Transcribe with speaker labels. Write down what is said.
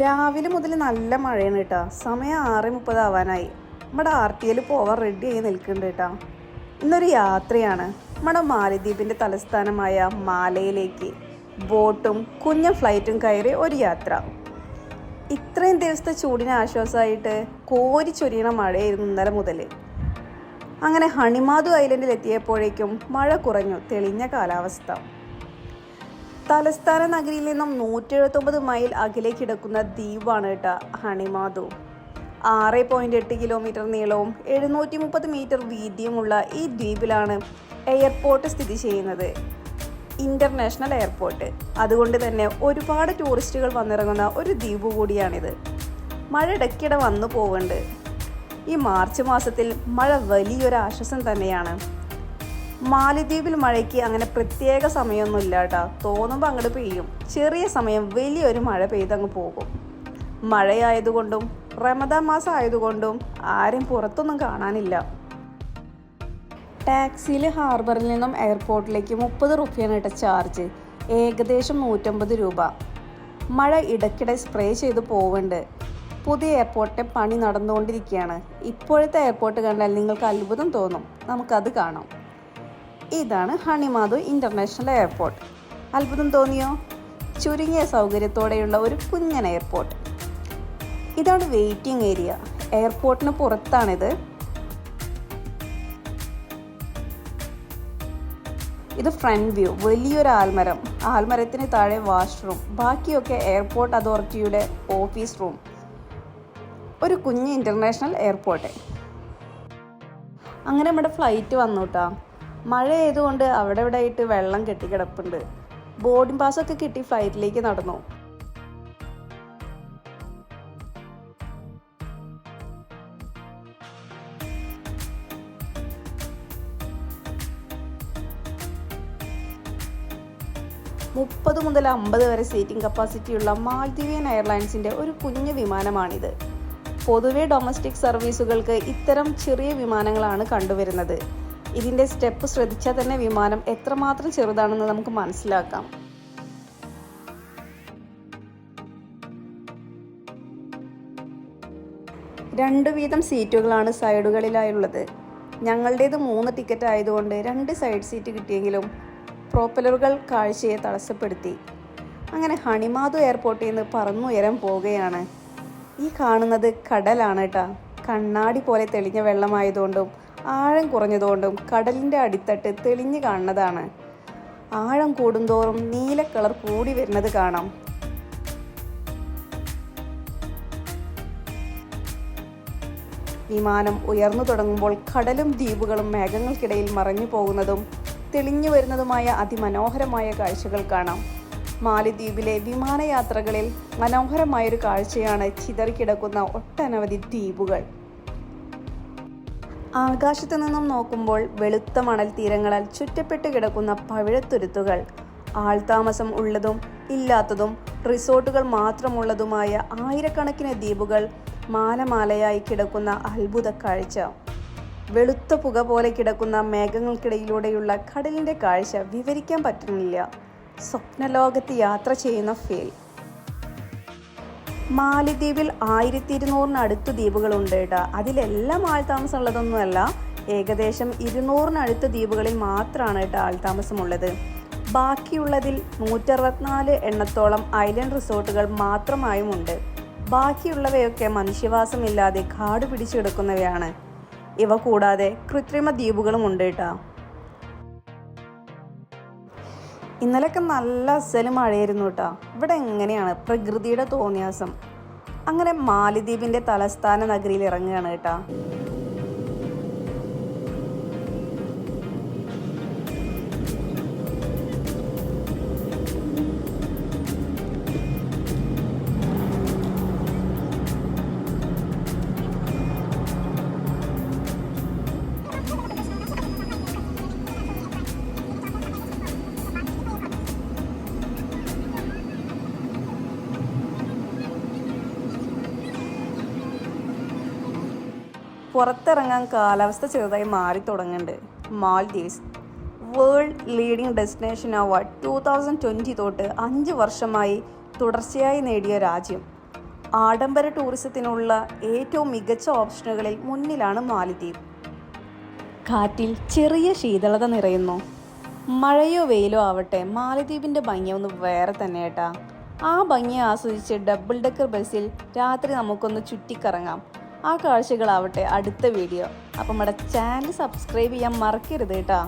Speaker 1: രാവിലെ മുതൽ നല്ല മഴയാണ് കേട്ടോ. സമയം ആറ് മുപ്പത് ആവാനായി. നമ്മുടെ ആർ ടി എൽ പോവാൻ റെഡി ആയി നിൽക്കുന്നുണ്ട് കേട്ടോ. ഇന്നൊരു യാത്രയാണ്. നമ്മുടെ മാലദ്വീപിന്റെ തലസ്ഥാനമായ മാലയിലേക്ക് ബോട്ടും കുഞ്ഞ ഫ്ലൈറ്റും കയറി ഒരു യാത്ര. ഇത്രയും ദിവസത്തെ ചൂടിന് ആശ്വാസമായിട്ട് കോരി ചൊരിയണ മഴയായിരുന്നു ഇന്നലെ മുതൽ അങ്ങനെ ഹണിമാതു ഐലൻഡിൽ എത്തിയപ്പോഴേക്കും മഴ കുറഞ്ഞു. തെളിഞ്ഞ കാലാവസ്ഥ. തലസ്ഥാന നഗരിയിൽ നിന്നും നൂറ്റി എഴുപത്തൊമ്പത് മൈൽ അകലെ കിടക്കുന്ന ദ്വീപാണ് കേട്ടോ ഹണിമാതു. ആറ് പോയിന്റ് എട്ട് കിലോമീറ്റർ നീളവും എഴുന്നൂറ്റി മുപ്പത് മീറ്റർ വീതിയുമുള്ള ഈ ദ്വീപിലാണ് എയർപോർട്ട് സ്ഥിതി ചെയ്യുന്നത്. ഇന്റർനാഷണൽ എയർപോർട്ട് അതുകൊണ്ട് തന്നെ ഒരുപാട് ടൂറിസ്റ്റുകൾ വന്നിറങ്ങുന്ന ഒരു ദ്വീപ് കൂടിയാണിത്. മഴ ഇടയ്ക്കിടെ വന്നു പോവുന്നുണ്ട്. ഈ മാർച്ച് മാസത്തിൽ മഴ വലിയൊരു ആശ്വാസം തന്നെയാണ്. മാലദ്വീപിൽ മഴയ്ക്ക് അങ്ങനെ പ്രത്യേക സമയമൊന്നും ഇല്ല കേട്ടോ. തോന്നുമ്പോൾ അങ്ങോട്ട് പെയ്യും. ചെറിയ സമയം വലിയൊരു മഴ പെയ്തങ്ങ് പോകും. മഴയായതുകൊണ്ടും റമദാൻ മാസം ആയതുകൊണ്ടും ആരും പുറത്തൊന്നും കാണാനില്ല. ടാക്സിയിൽ ഹാർബറിൽ നിന്നും എയർപോർട്ടിലേക്ക് മുപ്പത് റുപ്യാണ് ഇട്ട ചാർജ്. ഏകദേശം നൂറ്റമ്പത് രൂപ. മഴ ഇടയ്ക്കിടെ സ്പ്രേ ചെയ്ത് പോവുന്നുണ്ട്. പുതിയ എയർപോർട്ടിന്റെ പണി നടന്നുകൊണ്ടിരിക്കുകയാണ്. ഇപ്പോഴത്തെ എയർപോർട്ട് കണ്ടാൽ നിങ്ങൾക്ക് അത്ഭുതം തോന്നും. നമുക്കത് കാണാം. ഇതാണ് ഹണിമാധു ഇന്റർനാഷണൽ എയർപോർട്ട്. അത്ഭുതം തോന്നിയോ? ചുരുങ്ങിയ സൗകര്യത്തോടെയുള്ള ഒരു കുഞ്ഞൻ എയർപോർട്ട്. ഇതാണ് വെയിറ്റിംഗ് ഏരിയ. എയർപോർട്ടിന് പുറത്താണിത്. ഇത് ഫ്രണ്ട് വ്യൂ വലിയൊരു ആൽമരം. ആൽമരത്തിന് താഴെ വാഷ്റൂം. ബാക്കിയൊക്കെ എയർപോർട്ട് അതോറിറ്റിയുടെ ഓഫീസ് റൂം. ഒരു കുഞ്ഞ് ഇന്റർനാഷണൽ എയർപോർട്ട്. അങ്ങനെ നമ്മുടെ ഫ്ലൈറ്റ് വന്നു കേട്ടോ മഴ ആയതുകൊണ്ട് അവിടെ ഇവിടെ ആയിട്ട് വെള്ളം കെട്ടിക്കിടപ്പുണ്ട്. ബോർഡിംഗ് പാസ്സൊക്കെ കിട്ടി ഫ്ലൈറ്റിലേക്ക് നടന്നു. മുപ്പത് മുതൽ അമ്പത് വരെ സീറ്റിംഗ് കപ്പാസിറ്റിയുള്ള മാൽദ്വീപിയൻ എയർലൈൻസിന്റെ ഒരു കുഞ്ഞു വിമാനമാണിത്. പൊതുവെ ഡൊമസ്റ്റിക് സർവീസുകൾക്ക് ഇത്തരം ചെറിയ വിമാനങ്ങളാണ് കണ്ടുവരുന്നത്. ഇതിന്റെ സ്റ്റെപ്പ് ശ്രദ്ധിച്ചാൽ തന്നെ വിമാനം എത്രമാത്രം ചെറുതാണെന്ന് നമുക്ക് മനസ്സിലാക്കാം. രണ്ട് വീതം സീറ്റുകളാണ് സൈഡുകളിലായുള്ളത്. ഞങ്ങളുടേത് മൂന്ന് ടിക്കറ്റ് ആയതുകൊണ്ട് രണ്ട് സൈഡ് സീറ്റ് കിട്ടിയെങ്കിലും പ്രോപ്പലറുകൾ കാഴ്ചയെ തടസ്സപ്പെടുത്തി. അങ്ങനെ ഹണിമാതു എയർപോർട്ടിൽ നിന്ന് പറന്നുയരം പോവുകയാണ്. ഈ കാണുന്നത് കടലാണ് കേട്ടോ. കണ്ണാടി പോലെ തെളിഞ്ഞ വെള്ളമായതുകൊണ്ടും ആഴം കുറഞ്ഞതുകൊണ്ടും കടലിന്റെ അടിത്തട്ട് തെളിഞ്ഞു കാണുന്നതാണ്. ആഴം കൂടുന്തോറും നീല കളർ കൂടി വരുന്നത് കാണാം. വിമാനം ഉയർന്നു തുടങ്ങുമ്പോൾ കടലും ദ്വീപുകളും മേഘങ്ങൾക്കിടയിൽ മറഞ്ഞു പോകുന്നതും തെളിഞ്ഞു വരുന്നതുമായ അതിമനോഹരമായ കാഴ്ചകൾ കാണാം. മാലിദ്വീപിലെ വിമാനയാത്രകളിൽ മനോഹരമായൊരു കാഴ്ചയാണ് ചിതറിക്കിടക്കുന്ന ഒട്ടനവധി ദ്വീപുകൾ. ആകാശത്തു നിന്നും നോക്കുമ്പോൾ വെളുത്ത മണൽ തീരങ്ങളാൽ ചുറ്റപ്പെട്ട് കിടക്കുന്ന പവിഴത്തുരുത്തുകൾ. ആൾതാമസം ഉള്ളതും ഇല്ലാത്തതും റിസോർട്ടുകൾ മാത്രമുള്ളതുമായ ആയിരക്കണക്കിന് ദ്വീപുകൾ മാലമാലയായി കിടക്കുന്ന അത്ഭുത കാഴ്ച. വെളുത്ത പുക പോലെ കിടക്കുന്ന മേഘങ്ങൾക്കിടയിലൂടെയുള്ള കടലിന്റെ കാഴ്ച വിവരിക്കാൻ പറ്റുന്നില്ല. സ്വപ്നലോകത്ത് യാത്ര ചെയ്യുന്ന ഫീൽ. മാലിദ്വീപിൽ ആയിരത്തി ഇരുന്നൂറിനടുത്ത് ദ്വീപുകളുണ്ട് കേട്ടോ. അതിലെല്ലാം ആൾതാമസം ഉള്ളതൊന്നുമല്ല ഏകദേശം ഇരുന്നൂറിനടുത്ത് ദ്വീപുകളിൽ മാത്രമാണ് കേട്ടോ ആൾതാമസമുള്ളത് ബാക്കിയുള്ളതിൽ നൂറ്ററുപത്തിനാല് എണ്ണത്തോളം ഐലൻഡ് റിസോർട്ടുകൾ മാത്രമായുമുണ്ട്. ബാക്കിയുള്ളവയൊക്കെ മനുഷ്യവാസമില്ലാതെ കാട് പിടിച്ചെടുക്കുന്നവയാണ് ഇവ കൂടാതെ കൃത്രിമ ദ്വീപുകളും ഉണ്ട് കേട്ടോ. ഇന്നലെയൊക്കെ നല്ല അസൽ മഴയായിരുന്നു കേട്ടോ. ഇവിടെ എങ്ങനെയാണ്? പ്രകൃതിയുടെ തോന്നിയാസം. അങ്ങനെ മാലിദ്വീപിന്റെ തലസ്ഥാന നഗരിയിൽ ഇറങ്ങുകയാണ് കേട്ടോ. പുറത്തിറങ്ങാൻ കാലാവസ്ഥ ചെറുതായി മാറി തുടങ്ങുന്നുണ്ട്. Maldives world leading destination award two thousand twenty തൊട്ട് അഞ്ച് വർഷമായി തുടർച്ചയായി നേടിയ രാജ്യം. ആഡംബര ടൂറിസത്തിനുള്ള ഏറ്റവും മികച്ച ഓപ്ഷനുകളിൽ മുന്നിലാണ് മാലിദ്വീപ് കാറ്റിൽ ചെറിയ ശീതളത നിറയുന്നു. മഴയോ വെയിലോ ആവട്ടെ മാലിദ്വീപിന്റെ ഭംഗി ഒന്ന് വേറെ തന്നെ കേട്ടാ ആ ഭംഗി ആസ്വദിച്ച് ഡബിൾ ഡെക്കർ ബസ്സിൽ രാത്രി നമുക്കൊന്ന് ചുറ്റിക്കറങ്ങാം. ആ കാഴ്ചകളാവട്ടെ അടുത്ത വീഡിയോ. അപ്പം നമ്മുടെ ചാനൽ സബ്സ്ക്രൈബ് ചെയ്യാൻ മറക്കരുത് കേട്ടാ.